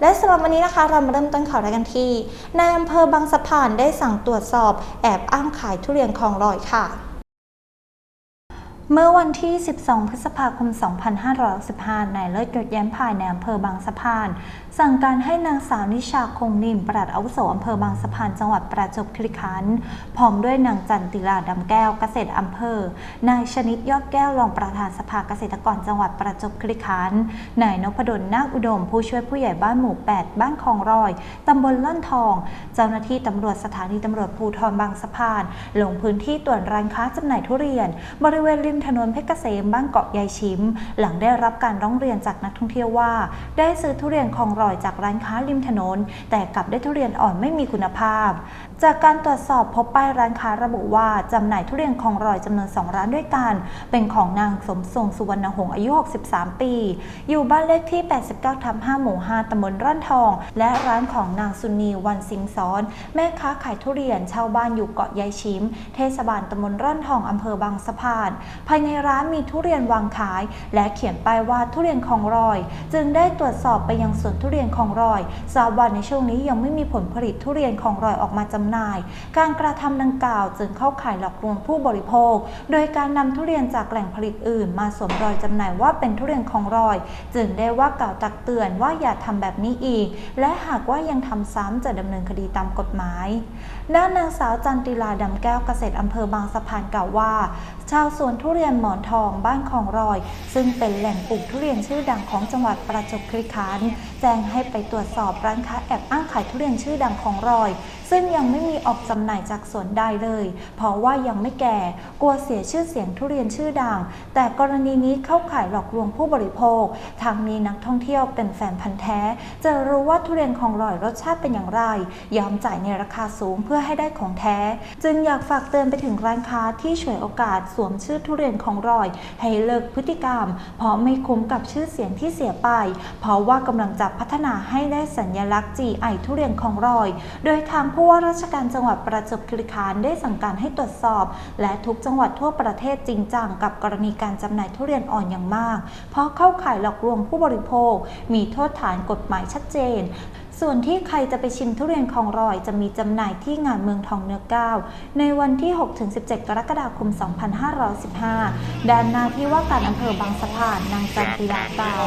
และสำหรับวันนี้นะคะเรามาเริ่มต้นข่าวแรกกันที่นายอำเภอบางสะพานได้สั่งตรวจสอบแอบอ้างขายทุเรียนคลองลอยค่ะ เมื่อวันที่ 12 พฤษภาคม 2565นายเลิศยศแย้มภายในอำเภอบางสะพาน สั่งการให้นางสาวนิชาคงนินปลัดอาวุโสอำเภอบางสะพานจังหวัดประจวบคีรีขันธ์พร้อมด้วยนางจันติลาดำแก้วเกษตรอำเภอ นายชนิดยอดแก้วรองประธานสภาเกษตรกรจังหวัดประจวบคีรีขันธ์นายนพดลนาคอุดม ผู้ช่วยผู้ใหญ่บ้านหมู่ 8 บ้านคลองรอยตำบลล่อนทอง เจ้าหน้าที่ตำรวจสถานีตำรวจภูธรบางสะพาน ลงพื้นที่ตรวจร้านค้าจำหน่ายทุเรียน บริเวณริมถนนเพชรเกษมบ้านเกาะยายชิม หลังได้รับการร้องเรียนจากนักท่องเที่ยวว่า ได้ซื้อทุเรียนคลองรอยจากร้านค้าริมถนน แต่กลับได้ทุเรียนอ่อนไม่มีคุณภาพ จากการตรวจสอบพบป้ายร้านค้าระบุว่าจำหน่ายทุเรียนคลองรอยจำนวน 2 ร้านด้วยกัน เป็นของนางสมทรงสุวรรณหงษ์อายุ 63 ปี อยู่บ้านเลขที่ 89ทับ5หมู่ 5ตำบลร่อนทอง และร้านของนางสุนีวันสิงซ้อน แม่ค้าขายทุเรียนชาวบ้านอยู่เกาะยายชิม เทศบาลตำบลร่อนทองอำเภอบางสะพานภายในร้านมีทุเรียนวางขาย และเขียนป้ายว่าทุเรียนคลองรอย จึงได้ตรวจสอบไปยังสวนทุเรียนคลองรอยทราบว่าในช่วงนี้ยังไม่มีผลผลิตทุเรียนคลองรอยออกมาจำหน่าย การกระทำดังกล่าวจึงเข้าข่ายหลอกลวงผู้บริโภค โดยการนำทุเรียนจากแหล่งผลิตอื่น มาสวมรอยจำหน่ายว่าเป็นทุเรียนคลองรอย จึงได้ว่ากล่าวตักเตือนว่าอย่าทำแบบนี้อีก และหากว่ายังทำซ้ำจะดำเนินคดีตามกฎหมายด้านนางสาวจันติลาดำแก้วเกษตรอำเภอบางสะพานกล่าวว่า ชาวสวนทุเรียนหมอนทองบ้านคลองรอย ซึ่งเป็นแหล่งปลูกทุเรียนชื่อดังของจังหวัดประจวบคีรีขันธ์แจ้งให้ไปตรวจสอบร้านค้าแอบอ้างขายทุเรียนชื่อดังของรอย ซึ่งยังไม่มีออกจำหน่ายจากสวนใดเลย เพราะว่ายังไม่แก่กลัวเสียชื่อเสียงทุเรียนชื่อดัง แต่กรณีนี้เข้าข่ายหลอกลวงผู้บริโภค ทางนี้นักท่องเที่ยวเป็นแฟนพันธ์แท้ จะรู้ว่าทุเรียนของรอยรสชาติเป็นอย่างไร ยอมจ่ายในราคาสูงเพื่อให้ได้ของแท้ จึงอยากฝากเตือนไปถึงร้านค้าที่ฉวยโอกาสสวมชื่อทุเรียนของรอย ให้เลิกพฤติกรรม เพราะไม่คุ้มกับชื่อเสียงที่เสียไป เพราะว่ากำลังจะพัฒนาให้ได้สัญลักษณ์ GI ทุเรียนของรอย โดยทางผู้ว่าราชการจังหวัดประจวบคีรีขันธ์ได้สั่งการให้ตรวจสอบ และทุกจังหวัดทั่วประเทศจริงจังกับกรณีการจำหน่ายทุเรียนอ่อนอย่างมาก เพราะเข้าข่ายหลอกลวงผู้บริโภค มีโทษฐานกฎหมายชัดเจน ส่วนที่ใครจะไปชิมทุเรียนของรอยจะมีจำหน่ายที่งานเมืองทองเนื้อก้าวในวันที่ 6-17 กรกฎาคม 2515ด้านหน้าที่ว่าการอำเภอบางสะพานนางจันทิยาตาว